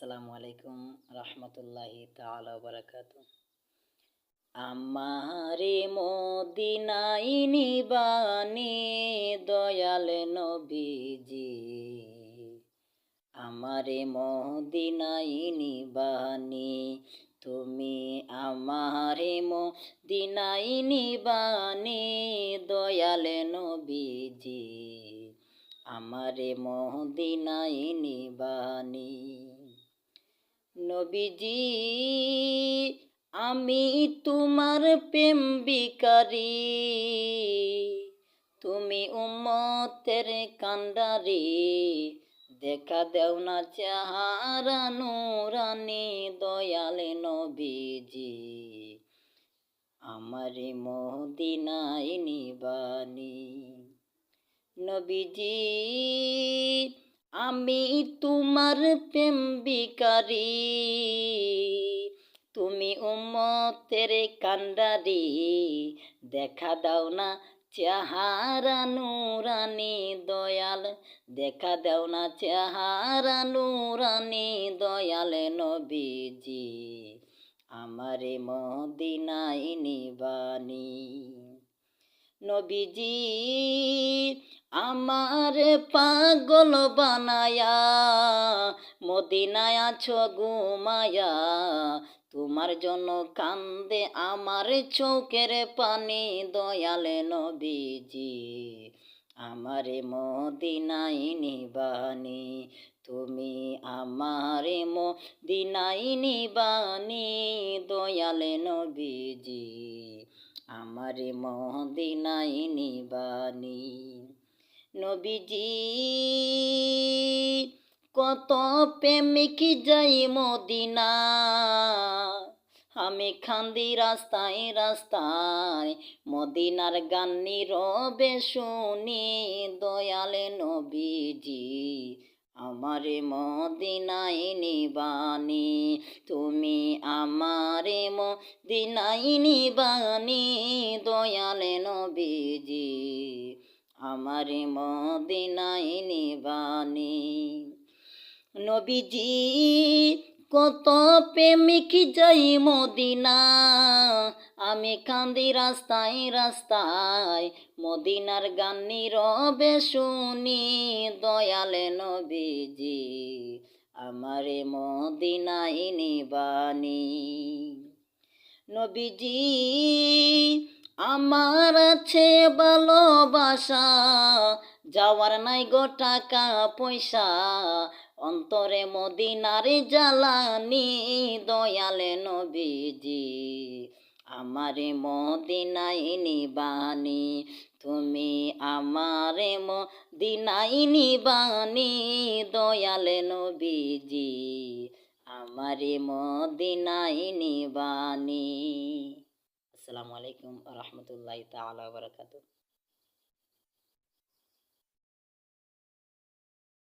আসসালামু আলাইকুম রহমতুল্লাহি তাআলা বারাকাতু আমারে মদিনাই নিবানি দয়াল নবীজি। আমারে মদিনাই নিবানি, তুমি আমারে মদিনাই নিবানি দয়াল নবীজি। আমারে মদিনাই নিবানি। নবীজি, আমি তোমার প্রেম বিকারি তুমি উম্মতের কান্ডারি, দেখা দেও না চাহারা নুরানি দয়ালে নবীজি। আমারে মদিনাই নিবানি। নবীজি আমি তোমার প্রেম বিকারি তুমি উম্মতের কান্ডারি দেখা দাও না চেহারা নুরানি দয়াল। দেখা দাও না চেহারা নুরানি দয়াল নবীজি। আমারে মদিনাই নিবানি। নবীজি, আমার পাগল বানায়া, মদিনায় আছো ঘুমায়া তোমার জন্য কান্দে আমার চৌকের পানি, দয়ালে নবীজি, আমারে মদিনাই নিবানি, তুমি আমারে মদিনাই নিবানি, দয়ালে নবীজি। আমারে মদিনাই নিবানি নবীজি, কত প্রেমিক যাই মদিনা। আমি খান্দি রাস্তায় রাস্তায় মদিনার গান নীরবে শুনি, দয়ালে নবীজি। আমারে মদিনাই নিবানি তুমি আমারে মদিনাই নিবানি দয়ালে নবীজি আমারে মদিনাই নিবানি। নবীজি কত প্রেমিক যাই মদিনা, আমি কান্দি রাস্তায় রাস্তায় মদিনার গান নীরবে শুনি, দয়ালে নবীজি আমারে মদিনাই নিবানি। নবীজি, আমার আছে ভালোবাসা, যাওয়ার নাই গো টাকা পয়সা অন্তরে মদিনারে জ্বালানি, দয়ালে নবীজি, আমারে মদিনাই নিবানি, তুমি আমারে মদিনাই নিবানি, দয়ালে নবীজি, আমারে মদিনাই নিবানি। আসসালামু আলাইকুম রহমতুল্লাহ তালা বারকাতুহ।